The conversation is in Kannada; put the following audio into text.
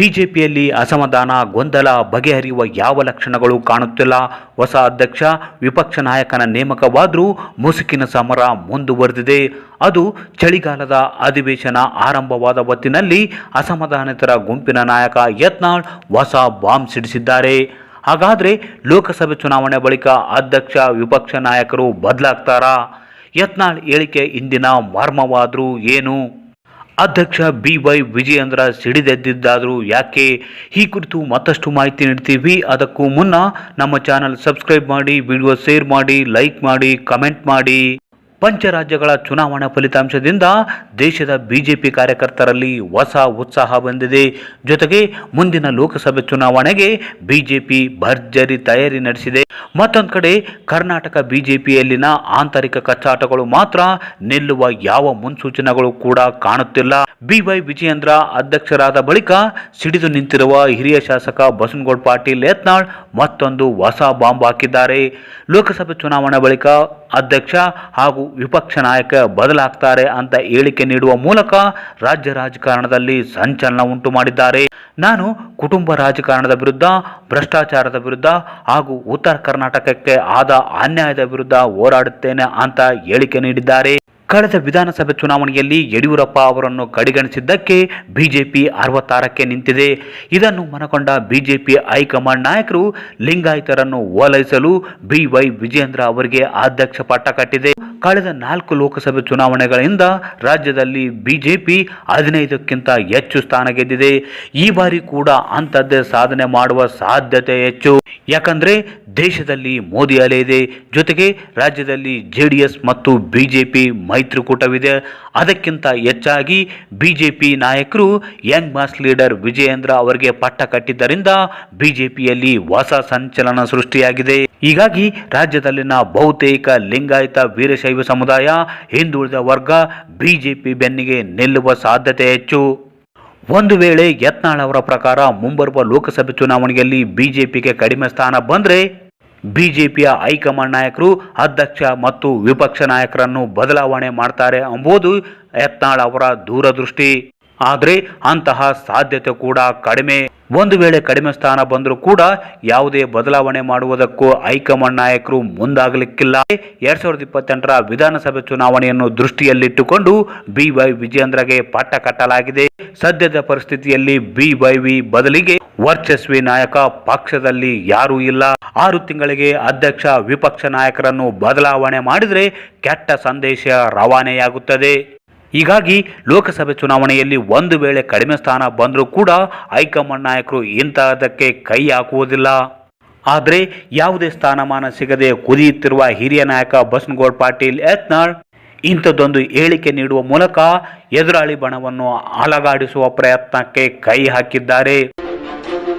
ಬಿಜೆಪಿಯಲ್ಲಿ ಅಸಮಾಧಾನ, ಗೊಂದಲ, ಬಗೆಹರಿಯುವ ಯಾವ ಲಕ್ಷಣಗಳು ಕಾಣುತ್ತಿಲ್ಲ. ಹೊಸ ಅಧ್ಯಕ್ಷ, ವಿಪಕ್ಷ ನಾಯಕನ ನೇಮಕವಾದರೂ ಮುಸುಕಿನ ಸಮರ ಮುಂದುವರೆದಿದೆ. ಅದು ಚಳಿಗಾಲದ ಅಧಿವೇಶನ ಆರಂಭವಾದ ಹೊತ್ತಿನಲ್ಲಿ ಅಸಮಾಧಾನಿತರ ಗುಂಪಿನ ನಾಯಕ ಯತ್ನಾಳ್ ಹೊಸ ಬಾಂಬ್ ಸಿಡಿಸಿದ್ದಾರೆ. ಹಾಗಾದರೆ ಲೋಕಸಭೆ ಚುನಾವಣೆ ಬಳಿಕ ಅಧ್ಯಕ್ಷ, ವಿಪಕ್ಷ ನಾಯಕರು ಬದಲಾಗ್ತಾರಾ? ಯತ್ನಾಳ್ ಹೇಳಿಕೆ ಇಂದಿನ ಮರ್ಮವಾದರೂ ಏನು? ಅಧ್ಯಕ್ಷ ಬಿ ವೈ ವಿಜಯೇಂದ್ರ ಸಿಡಿದೆದ್ದಿದ್ದಾದರೂ ಯಾಕೆ? ಈ ಕುರಿತು ಮತ್ತಷ್ಟು ಮಾಹಿತಿ ನೀಡ್ತೀವಿ. ಅದಕ್ಕೂ ಮುನ್ನ ನಮ್ಮ ಚಾನಲ್ ಸಬ್ಸ್ಕ್ರೈಬ್ ಮಾಡಿ, ವಿಡಿಯೋ ಶೇರ್ ಮಾಡಿ, ಲೈಕ್ ಮಾಡಿ, ಕಮೆಂಟ್ ಮಾಡಿ. ಪಂಚರಾಜ್ಯಗಳ ಚುನಾವಣಾ ಫಲಿತಾಂಶದಿಂದ ದೇಶದ ಬಿಜೆಪಿ ಕಾರ್ಯಕರ್ತರಲ್ಲಿ ಹೊಸ ಉತ್ಸಾಹ ಬಂದಿದೆ. ಜೊತೆಗೆ ಮುಂದಿನ ಲೋಕಸಭೆ ಚುನಾವಣೆಗೆ ಬಿಜೆಪಿ ಭರ್ಜರಿ ತಯಾರಿ ನಡೆಸಿದೆ. ಮತ್ತೊಂದು ಕಡೆ ಕರ್ನಾಟಕ ಬಿಜೆಪಿಯಲ್ಲಿನ ಆಂತರಿಕ ಕಚ್ಚಾಟಗಳು ಮಾತ್ರ ನಿಲ್ಲುವ ಯಾವ ಮುನ್ಸೂಚನೆಗಳು ಕೂಡ ಕಾಣುತ್ತಿಲ್ಲ. ಬಿವೈ ವಿಜಯೇಂದ್ರ ಅಧ್ಯಕ್ಷರಾದ ಬಳಿಕ ಸಿಡಿದು ನಿಂತಿರುವ ಹಿರಿಯ ಶಾಸಕ ಬಸನಗೌಡ ಪಾಟೀಲ್ ಯತ್ನಾಳ್ ಮತ್ತೊಂದು ಹೊಸ ಬಾಂಬ್ ಹಾಕಿದ್ದಾರೆ. ಲೋಕಸಭೆ ಚುನಾವಣೆ ಬಳಿಕ ಅಧ್ಯಕ್ಷ ಹಾಗೂ ವಿಪಕ್ಷ ನಾಯಕ ಬದಲಾಗ್ತಾರೆ ಅಂತ ಹೇಳಿಕೆ ನೀಡುವ ಮೂಲಕ ರಾಜ್ಯ ರಾಜಕಾರಣದಲ್ಲಿ ಸಂಚಲನ ಉಂಟು ಮಾಡಿದ್ದಾರೆ. ನಾನು ಕುಟುಂಬ ರಾಜಕಾರಣದ ವಿರುದ್ಧ, ಭ್ರಷ್ಟಾಚಾರದ ವಿರುದ್ಧ ಹಾಗೂ ಉತ್ತರ ಕರ್ನಾಟಕಕ್ಕೆ ಆದ ಅನ್ಯಾಯದ ವಿರುದ್ಧ ಹೋರಾಡುತ್ತೇನೆ ಅಂತ ಹೇಳಿಕೆ ನೀಡಿದ್ದಾರೆ. ಕಳೆದ ವಿಧಾನಸಭೆ ಚುನಾವಣೆಯಲ್ಲಿ ಯಡಿಯೂರಪ್ಪ ಅವರನ್ನು ಕಡೆಗಣಿಸಿದ್ದಕ್ಕೆ ಬಿಜೆಪಿ ಅರವತ್ತಾರಕ್ಕೆ ನಿಂತಿದೆ. ಇದನ್ನು ಮನಗೊಂಡ ಬಿಜೆಪಿ ಹೈಕಮಾಂಡ್ ನಾಯಕರು ಲಿಂಗಾಯತರನ್ನು ಓಲೈಸಲು ಬಿವೈ ವಿಜೇಂದ್ರ ಅವರಿಗೆ ಅಧ್ಯಕ್ಷ ಪಟ್ಟ ಕಟ್ಟಿದೆ. ಕಳೆದ ನಾಲ್ಕು ಲೋಕಸಭೆ ಚುನಾವಣೆಗಳಿಂದ ರಾಜ್ಯದಲ್ಲಿ ಬಿಜೆಪಿ ಹದಿನೈದಕ್ಕಿಂತ ಹೆಚ್ಚು ಸ್ಥಾನ ಗೆದ್ದಿದೆ. ಈ ಬಾರಿ ಕೂಡ ಅಂಥದ್ದೇ ಸಾಧನೆ ಮಾಡುವ ಸಾಧ್ಯತೆ ಹೆಚ್ಚು. ಯಾಕಂದ್ರೆ ದೇಶದಲ್ಲಿ ಮೋದಿ ಅಲೆ ಇದೆ. ಜೊತೆಗೆ ರಾಜ್ಯದಲ್ಲಿ ಜೆಡಿಎಸ್ ಮತ್ತು ಬಿಜೆಪಿ ಮೈತ್ರಿಕೂಟವಿದೆ. ಅದಕ್ಕಿಂತ ಹೆಚ್ಚಾಗಿ ಬಿಜೆಪಿ ನಾಯಕರು ಯಂಗ್ ಮಾಸ್ ಲೀಡರ್ ವಿಜಯೇಂದ್ರ ಅವರಿಗೆ ಪಟ್ಟ ಕಟ್ಟಿದ್ದರಿಂದ ಬಿಜೆಪಿಯಲ್ಲಿ ಹೊಸ ಸಂಚಲನ ಸೃಷ್ಟಿಯಾಗಿದೆ. ಹೀಗಾಗಿ ರಾಜ್ಯದಲ್ಲಿನ ಬಹುತೇಕ ಲಿಂಗಾಯತ ವೀರಶೈವ ಸಮುದಾಯ, ಹಿಂದುಳಿದ ವರ್ಗ ಬಿಜೆಪಿ ಬೆನ್ನಿಗೆ ನಿಲ್ಲುವ ಸಾಧ್ಯತೆ ಹೆಚ್ಚು. ಒಂದು ವೇಳೆ ಯತ್ನಾಳ್ ಅವರ ಪ್ರಕಾರ ಮುಂಬರುವ ಲೋಕಸಭೆ ಚುನಾವಣೆಯಲ್ಲಿ ಬಿಜೆಪಿಗೆ ಕಡಿಮೆ ಸ್ಥಾನ ಬಂದರೆ ಬಿಜೆಪಿಯ ಹೈಕಮಾಂಡ್ ನಾಯಕರು, ಅಧ್ಯಕ್ಷ ಮತ್ತು ವಿಪಕ್ಷ ನಾಯಕರನ್ನು ಬದಲಾವಣೆ ಮಾಡ್ತಾರೆ ಎಂಬುದು ಯತ್ನಾಳ್ ಅವರ ದೂರದೃಷ್ಟಿ. ಆದರೆ ಅಂತಹ ಸಾಧ್ಯತೆ ಕೂಡ ಕಡಿಮೆ. ಒಂದು ವೇಳೆ ಕಡಿಮೆ ಸ್ಥಾನ ಬಂದರೂ ಕೂಡ ಯಾವುದೇ ಬದಲಾವಣೆ ಮಾಡುವುದಕ್ಕೂ ಹೈಕಮಾಂಡ್ ನಾಯಕರು ಮುಂದಾಗಲಿಕ್ಕಿಲ್ಲ. ಎರಡ್ ಸಾವಿರದ ಇಪ್ಪತ್ತೆಂಟರ ವಿಧಾನಸಭೆ ಚುನಾವಣೆಯನ್ನು ದೃಷ್ಟಿಯಲ್ಲಿಟ್ಟುಕೊಂಡು ಬಿ ವೈ ವಿಜೇಂದ್ರಗೆ ಪಟ್ಟ ಕಟ್ಟಲಾಗಿದೆ. ಸದ್ಯದ ಪರಿಸ್ಥಿತಿಯಲ್ಲಿ ಬಿ ಬದಲಿಗೆ ವರ್ಚಸ್ವಿ ನಾಯಕ ಪಕ್ಷದಲ್ಲಿ ಯಾರೂ ಇಲ್ಲ. ಆರು ತಿಂಗಳಿಗೆ ಅಧ್ಯಕ್ಷ ವಿಪಕ್ಷ ನಾಯಕರನ್ನು ಬದಲಾವಣೆ ಮಾಡಿದರೆ ಕೆಟ್ಟ ಸಂದೇಶ ರವಾನೆಯಾಗುತ್ತದೆ. ಹೀಗಾಗಿ ಲೋಕಸಭೆ ಚುನಾವಣೆಯಲ್ಲಿ ಒಂದು ವೇಳೆ ಕಡಿಮೆ ಸ್ಥಾನ ಬಂದರೂ ಕೂಡ ಹೈಕಮಾಂಡ್ ನಾಯಕರು ಇಂತಹದಕ್ಕೆ ಕೈ ಹಾಕುವುದಿಲ್ಲ. ಆದರೆ ಯಾವುದೇ ಸ್ಥಾನಮಾನ ಸಿಗದೆ ಕುದಿಯುತ್ತಿರುವ ಹಿರಿಯ ನಾಯಕ ಬಸನಗೌಡ ಪಾಟೀಲ್ ಯತ್ನಾಳ್ ಇಂಥದ್ದೊಂದು ಹೇಳಿಕೆ ನೀಡುವ ಮೂಲಕ ಎದುರಾಳಿ ಬಣವನ್ನು ಅಲಗಾಡಿಸುವ ಪ್ರಯತ್ನಕ್ಕೆ ಕೈ ಹಾಕಿದ್ದಾರೆ. Thank you.